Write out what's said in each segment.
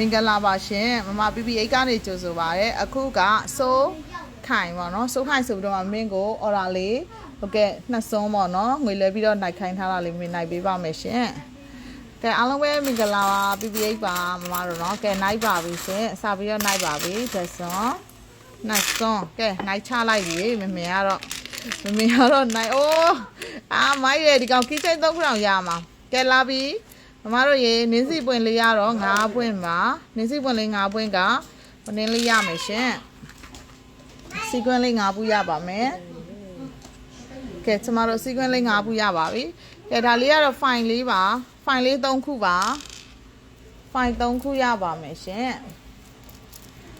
မင်္ဂလာပါရှင်မမ PPH ကနေကြိုဆိုပါရယ်အခုကစိုးခိုင်ပေါ့နော်စိုးခိုင်ဆိုပြီးတော့မှမင်းကိုအော်ဒါလေးဟုတ်ကဲ့နှစ်စွန်းပေါ့နော်ငွေလဲပြီးတော့နိုင်ခိုင်းထားတာလေးမင်းနိုင်ပေးပါမယ်ရှင်ကဲအားလုံးပဲမင်္ဂလာပါ PPH ပါမမတို့နော်ကဲနိုင်ပါပြီရှင်အစပြီးတော့နိုင်ပါပြီသက်စွန်းနှစ်စွန်းကဲနိုင်ချလိုက်ပြီမမေကတော့မမေကတော့နိုင်အိုးအာမိုက်ရဒီကောင်ခိချိတ်သုံးခုအောင်ရမှာကဲလာပြီ မမတို့ရေနင်းစီပွင့်လေးရတော့9ပွင့်ပါနင်းစီပွင့်လေး9ပွင့်ကမနင်းလေးရမယ်ရှင်စီကွန်းလေး9ပူရပါမယ်ကဲကျမတို့စီကွန်းလေး9ပူရပါပြီကဲဒါလေးကတော့ fine လေးပါ fine လေး3ခုပါ fine 3ခုရပါမယ်ရှင်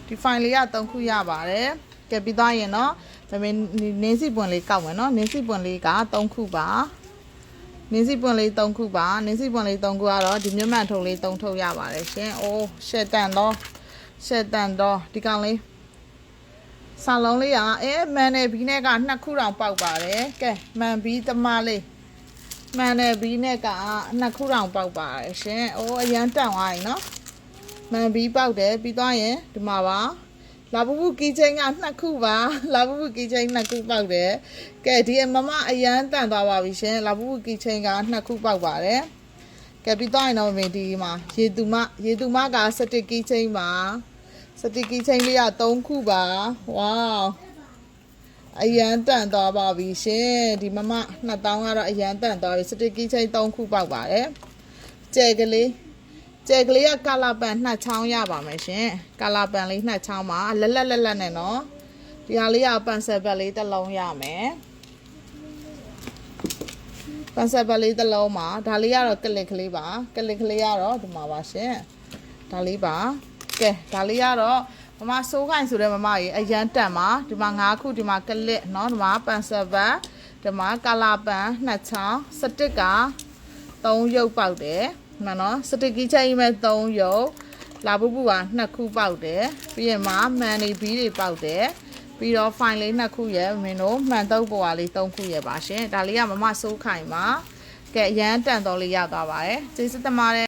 ဒီ fine လေးက3ခုရပါတယ်ကဲပြီးသွားရင်တော့ဒါပေမဲ့နင်းစီပွင့်လေးကောက်မယ်နော်နင်းစီပွင့်လေးက3ခုပါ နင်းစီပွင့်လေး3ခုပါနင်းစီပွင့်လေး3ခုကတော့ဒီမြတ်မှန်ထုံလေး3ထုတ်ရပါတယ်ရှင်။အိုးရှက်တန်တော့ရှက်တန်တော့ဒီကောင်လေးစာလုံးလေးကအဲမန်နဲ့ဘီနဲ့ကနှစ်ခုတောင်ပေါက်ပါတယ်။ကဲမန်ဘီတမလေးမန်နဲ့ဘီနဲ့ကနှစ်ခုတောင်ပေါက်ပါတယ်ရှင်။အိုးအရန်တန်သွားပြီနော်။မန်ဘီပေါက်တယ်ပြီးသွားရင်ဒီမှာပါ လာဘူးဘူးကီချင်းကနှစ်ခုပါလာဘူးဘူးကီချင်းနှစ်ခုပေါက်တယ်ကဲဒီမမအရန်တန်သွားပါပြီရှင်လာဘူးဘူးကီချင်းကနှစ်ခုပေါက်ပါတယ်ကဲပြီးသွားရင်တော့မင်းဒီမှာရေသူမရေသူမကစတစ်ကီချင်းပါစတစ်ကီချင်းလေးက3ခုပါဝေါအရန်တန်သွားပါပြီရှင်ဒီမမ2000ကတော့အရန်တန်သွားပြီစတစ်ကီချင်း3ခုပေါက်ပါတယ်ကြဲကလေး ကြဲကလေးကကာလာပန်နှစ်ချောင်းရပါမယ်ရှင်ကာလာပန်လေးနှစ်ချောင်းပါလက်လက်လက်လက်နဲ့နော်ဒီဟာလေးကပန်ဆယ်ဘက်လေးတစ်လုံးရမယ်ပန်ဆယ်ဘက်လေးတစ်လုံးပါဒါလေးကတော့ကလစ်ကလေးပါကလစ်ကလေးကတော့ဒီမှာပါရှင်ဒါလေးပါကဲဒါလေးကတော့မမစိုးခိုင်ဆိုတဲ့မမကြီးအရန်တန်ပါဒီမှာ၅ခုဒီမှာကလစ်เนาะဒီမှာပန်ဆယ်ဘက်ဒီမှာကာလာပန်နှစ်ချောင်းစတစ်က3ရုပ်ပေါက်တယ် မှန်နော်စတစ်ကြီးချိုင်းမဲ့3ရုပ်လာဘူးဘူးက2ခုပေါက်တယ်ပြီးရင်မှာမန်နေဘီးတွေပေါက်တယ်ပြီးတော့ fine လေး2ခုရယ်မင်းတို့မှန်တုပ်ပေါ်ကလေး3ခုရယ်ပါရှင်ဒါလေးကမမစိုးခိုင်ပါကဲအရန်တန်တော်လေးရသွားပါတယ်ကျေးဇူးတင်ပါတယ်